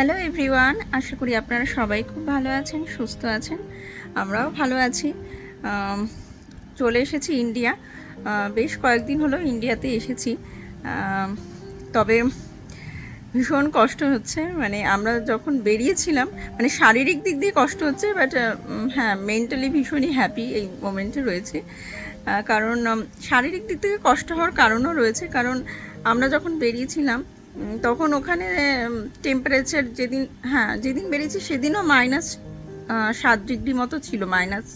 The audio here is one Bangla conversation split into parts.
হ্যালো এভরিওয়ান আশা করি আপনারা সবাই খুব ভালো আছেন, সুস্থ আছেন, আমরাও ভালো আছি। চলে এসেছি ইন্ডিয়া। বেশ কয়েকদিন হলো ইন্ডিয়াতে এসেছি। তবে ভীষণ কষ্ট হচ্ছে মানে আমরা যখন বেরিয়েছিলাম মানে শারীরিক দিক দিয়ে কষ্ট হচ্ছে বাট হ্যাঁ মেন্টালি ভীষণই হ্যাপি এই মোমেন্টে রয়েছে। কারণ শারীরিক দিক থেকে কষ্ট হওয়ার কারণও রয়েছে, কারণ আমরা যখন বেরিয়েছিলাম তখন ওখানে টেম্পারেচার যেদিন হ্যাঁ যেদিন বেরিয়েছি সেদিনও মাইনাস সাত ডিগ্রি মতো ছিল মাইনাস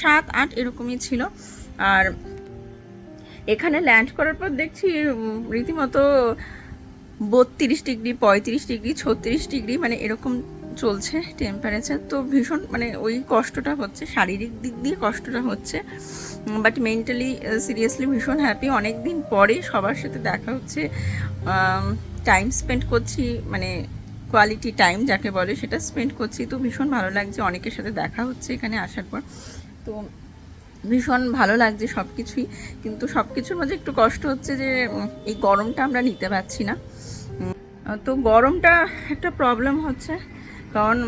সাত, আট এরকমই ছিল। আর এখানে ল্যান্ড করার পর দেখছি রীতিমতো বত্রিশ ডিগ্রি পঁয়ত্রিশ ডিগ্রি ছত্রিশ ডিগ্রি মানে এরকম চলছে টেম্পারেচার তো ভীষণ মানে ওই কষ্টটা হচ্ছে, শারীরিক দিক দিয়ে কষ্টটা হচ্ছে। বাট মেন্টালি সিরিয়াসলি ভীষণ হ্যাপি অনেক দিন পরে সবার সাথে দেখা হচ্ছে টাইম স্পেন্ড করছি মানে কোয়ালিটি টাইম যাকে বলে সেটা স্পেন্ড করছি। তো ভীষণ ভালো লাগছে, অনেকের সাথে দেখা হচ্ছে এখানে আসার পর। তো ভীষণ ভালো লাগছে সব কিছুই কিন্তু সব কিছুর মধ্যে একটু কষ্ট হচ্ছে যে এই গরমটা আমরা নিতে পারছি না। তো গরমটা একটা প্রবলেম হচ্ছে, কারণ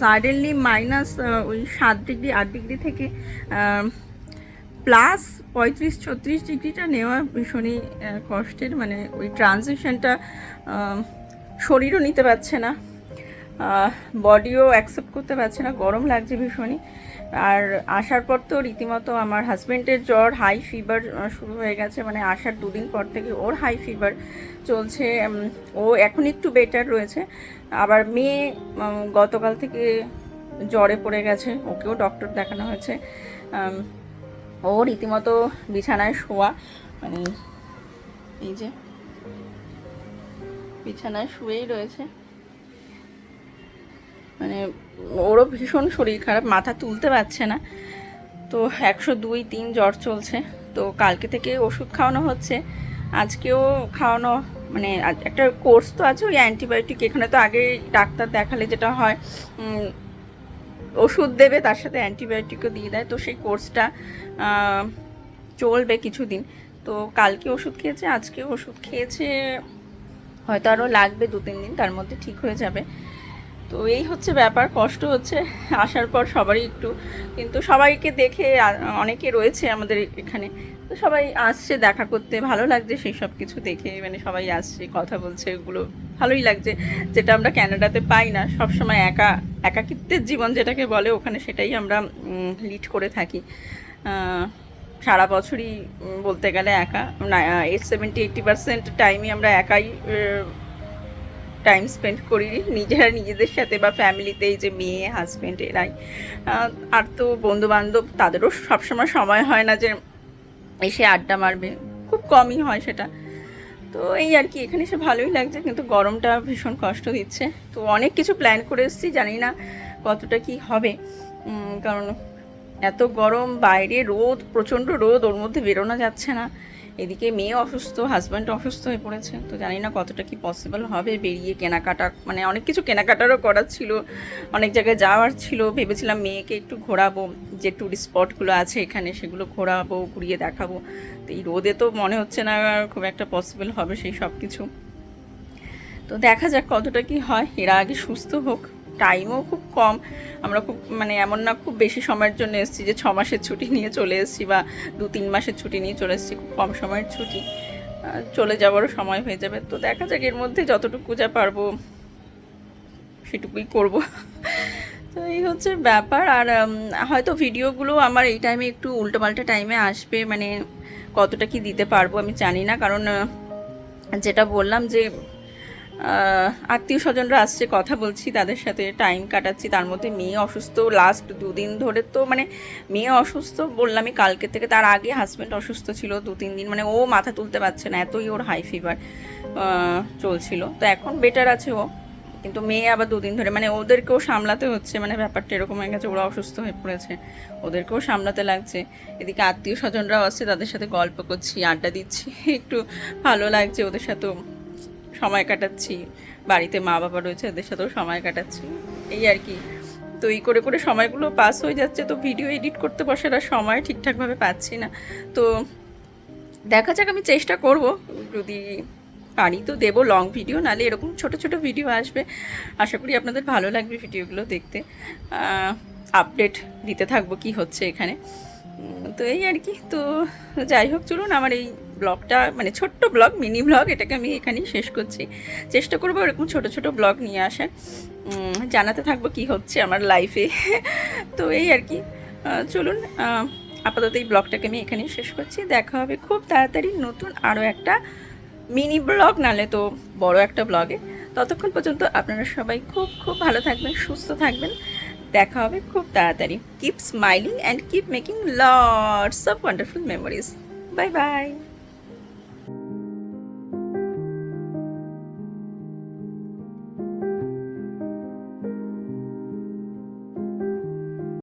সাডেনলি মাইনাস ওই সাত ডিগ্রি আট ডিগ্রি থেকে প্লাস পঁয়ত্রিশ, ছত্রিশ ডিগ্রিটা নেওয়া ভীষণই কষ্টের। মানে ওই ট্রানজিশনটা শরীরও নিতে পারছে না। বডিও অ্যাকসেপ্ট করতে পারছে না। গরম লাগছে ভীষণই। আর আসার পর তো রীতিমতো আমার হাজব্যান্ডের জ্বর হাই ফিভার শুরু হয়ে গেছে। মানে আসার দুদিন পর থেকে ওর হাই ফিভার চলছে। ও এখন একটু বেটার রয়েছে। আবার মেয়ে গতকাল থেকে জ্বরে পড়ে গেছে। ওকেও ডক্টর দেখানো হয়েছে। ও রীতিমতো বিছানায় শোয়া মানে এই যে বিছানায় শুয়েই রয়েছে। মানে ওরও ভীষণ শরীর খারাপ, মাথা তুলতে পারছে না। তো একশো দুই তিন জ্বর চলছে। তো কালকে থেকে ওষুধ খাওয়ানো হচ্ছে। আজকেও খাওয়ানো মানে একটা কোর্স তো আছে, ওই অ্যান্টিবায়োটিক এখানে তো আগে ডাক্তার দেখালে যেটা হয় ওষুধ দেবে, তার সাথে অ্যান্টিবায়োটিকও দিয়ে দেয়। তো সেই কোর্সটা চলবে কিছুদিন। তো কালকে ওষুধ খেয়েছে, আজকে ওষুধ খেয়েছে, হয়তো আরও লাগবে দু, তিন দিন, তার মধ্যে ঠিক হয়ে যাবে। তো এই হচ্ছে ব্যাপার, কষ্ট হচ্ছে, আসার পর সবারই একটু। কিন্তু সবাইকে দেখে অনেকে রয়েছে আমাদের এখানে। তো সবাই আসছে দেখা করতে, ভালো লাগছে সেই সব কিছু দেখে মানে সবাই আসছে, কথা বলছে, এগুলো ভালোই লাগছে। যেটা আমরা ক্যানাডাতে পাই না সব সময় একা, একাকিত্বের জীবন যেটাকে বলে, ওখানে সেটাই আমরা লিড করে থাকি। সারা বছরই বলতে গেলে একা। সেভেন্টি এইটটি পার্সেন্ট টাইমই আমরা একাই টাইম স্পেন্ড করি। নিজেরা নিজেদের সাথে বা ফ্যামিলিতে যে মেয়ে হাজব্যান্ড এরাই। আর তো বন্ধু বান্ধব তাদেরও সবসময় সময় হয় না যে এসে আড্ডা মারবে। খুব কমই হয় সেটা। তো এই আর কি, এখানে এসে ভালোই লাগছে, কিন্তু গরমটা ভীষণ কষ্ট দিচ্ছে। তো অনেক কিছু প্ল্যান করে এসেছি, জানি না কতটা কি হবে। কারণ এত গরম, বাইরে রোদ, প্রচণ্ড রোদ, ওর মধ্যে বেরোনো যাচ্ছে না। এদিকে মেয়ে অসুস্থ হাজব্যান্ড অসুস্থ হয়ে পড়েছে, তো জানি না কতটা কি পসিবল হবে। বেরিয়ে কেনাকাটা মানে অনেক কিছু কেনাকাটারও করার ছিল, অনেক জায়গায় যাওয়ার ছিল। ভেবেছিলাম মেয়েকে একটু ঘোরাবো, যে ট্যুরিস্ট স্পটগুলো আছে এখানে সেগুলো ঘোরাবো, ঘুরিয়ে দেখাবো। তো এই রোদে তো মনে হচ্ছে না খুব একটা পসিবল হবে সেই সব কিছু তো দেখা যাক কতটা কি হয়, এরা আগে সুস্থ হোক। টাইমও খুব কম। আমরা খুব মানে এমন না খুব বেশি সময়ের জন্য এসেছি যে ছ মাসের ছুটি নিয়ে চলে এসেছি বা দু তিন মাসের ছুটি নিয়ে চলে এসেছি, খুব কম সময়ের ছুটি। চলে যাওয়ারও সময় হয়ে যাবে। তো দেখা যাক এর মধ্যে যতটুকু যা পারব সেটুকুই করব। তো এই হচ্ছে ব্যাপার। আর হয়তো ভিডিওগুলো আমার এই টাইমে একটু উল্টোপাল্টা টাইমে আসবে মানে কতটা কি দিতে পারব আমি জানি না। কারণ যেটা বললাম যে আত্মীয় স্বজনরা আসছে, কথা বলছি, তাদের সাথে টাইম কাটাচ্ছি, তার মধ্যে মেয়ে অসুস্থ লাস্ট দুদিন ধরে তো মানে মেয়ে অসুস্থ বললামই কালকে থেকে, তার আগে হাজব্যান্ড অসুস্থ ছিল দু তিন দিন মানে ও মাথা তুলতে পারছে না, এতই ওর হাই ফিভার চলছিল। তো এখন বেটার আছে ও, কিন্তু মেয়ে আবার দুদিন ধরে মানে ওদেরকেও সামলাতে হচ্ছে মানে ব্যাপারটা এরকম হয়ে গেছে, ওরা অসুস্থ হয়ে পড়েছে, ওদেরকেও সামলাতে লাগছে। এদিকে আত্মীয় স্বজনরাও আসছে, তাদের সাথে গল্প করছি, আড্ডা দিচ্ছি, একটু ভালো লাগছে ওদের সাথেও। সময় কাটাচ্ছি। বাড়িতে মা বাবা রয়েছে, ওদের সাথেও সময় কাটাচ্ছি। এই আর কি। তো এই করে করে সময়গুলো পাস হয়ে যাচ্ছে, তো ভিডিও এডিট করতে বসার আর সময় ঠিকঠাকভাবে পাচ্ছি না। তো দেখা যাক আমি চেষ্টা করব। যদি পারি তো দেবো লং ভিডিও নালে এরকম ছোট ছোট ভিডিও আসবে। আশা করি আপনাদের ভালো লাগবে ভিডিওগুলো দেখতে। আপডেট দিতে থাকব কি হচ্ছে এখানে। তো এই আর কি, তো যাই হোক, চলুন আমার এই ব্লগটা মানে ছোট্ট ব্লগ, মিনি ব্লগ, এটাকে আমি এখানেই শেষ করছি। চেষ্টা করব এরকম ছোট ছোট ব্লগ নিয়ে আসার। জানাতে থাকব কি হচ্ছে আমার লাইফে তো এই আর কি চলুন আপাতত এই ব্লগটাকে আমি এখানেই শেষ করছি। দেখা হবে খুব তাড়াতাড়ি নতুন আরও একটা মিনি ব্লগ, নালে তো বড় একটা ব্লগে। ততক্ষণ পর্যন্ত আপনারা সবাই খুব খুব ভালো থাকবেন, সুস্থ থাকবেন। দেখা হবে খুব তাড়াতাড়ি। Keep smiling and keep making lots of wonderful memories bye bye